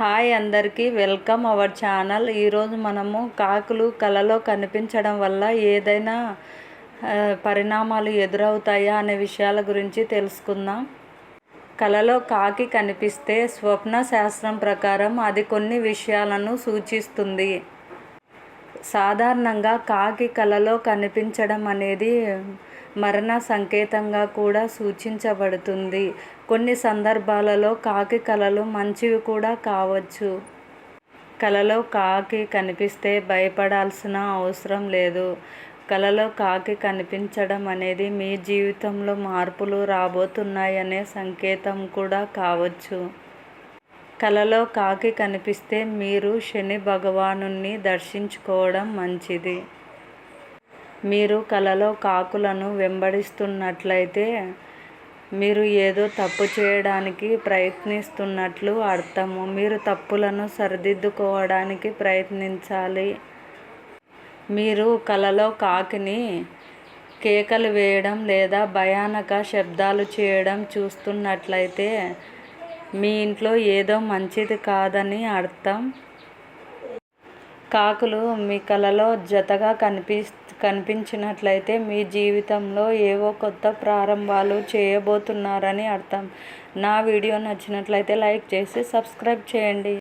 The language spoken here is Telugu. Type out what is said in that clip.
హాయ్ అందరికీ వెల్కమ్ అవర్ ఛానల్. ఈరోజు మనము కాకులు కలలో కనిపించడం వల్ల ఏదైనా పరిణామాలు ఎదురవుతాయా అనే విషయాల గురించి తెలుసుకుందాం. కలలో కాకి కనిపిస్తే స్వప్న శాస్త్రం ప్రకారం అది కొన్ని విషయాలను సూచిస్తుంది. సాధారణంగా కాకి కలలో కనిపించడం అనేది మరణ సంకేతంగా కూడా సూచించబడుతుంది. కొన్ని సందర్భాలలో కాకి కలలు మంచివి కూడా కావచ్చు. కలలో కాకి కనిపిస్తే భయపడాల్సిన అవసరం లేదు. కలలో కాకి కనిపించడం అనేది మీ జీవితంలో మార్పులు రాబోతున్నాయనే సంకేతం కూడా కావచ్చు. కలలో కాకి కనిపిస్తే మీరు శని భగవానుని దర్శించుకోవడం మంచిది. మీరు కలలో కాకులను వెంబడిస్తున్నట్లయితే మీరు ఏదో తప్పు చేయడానికి ప్రయత్నిస్తున్నట్లు అర్థము. మీరు తప్పులను సరిదిద్దుకోవడానికి ప్రయత్నించాలి. మీరు కలలో కాకిని కేకలు వేయడం లేదా భయానక శబ్దాలు చేయడం చూస్తున్నట్లయితే మీ ఇంట్లో ఏదో మంచిది కాదని అర్థం? కాకులు మీ కలలో జతగా కనిపి కనిపించినట్లయితే మీ జీవితంలో ఏవో కొత్త ప్రారంభాలు చేయబోతున్నారని అర్థం. నా వీడియో నచ్చినట్లయితే లైక్ చేసి సబ్స్క్రైబ్ చేయండి.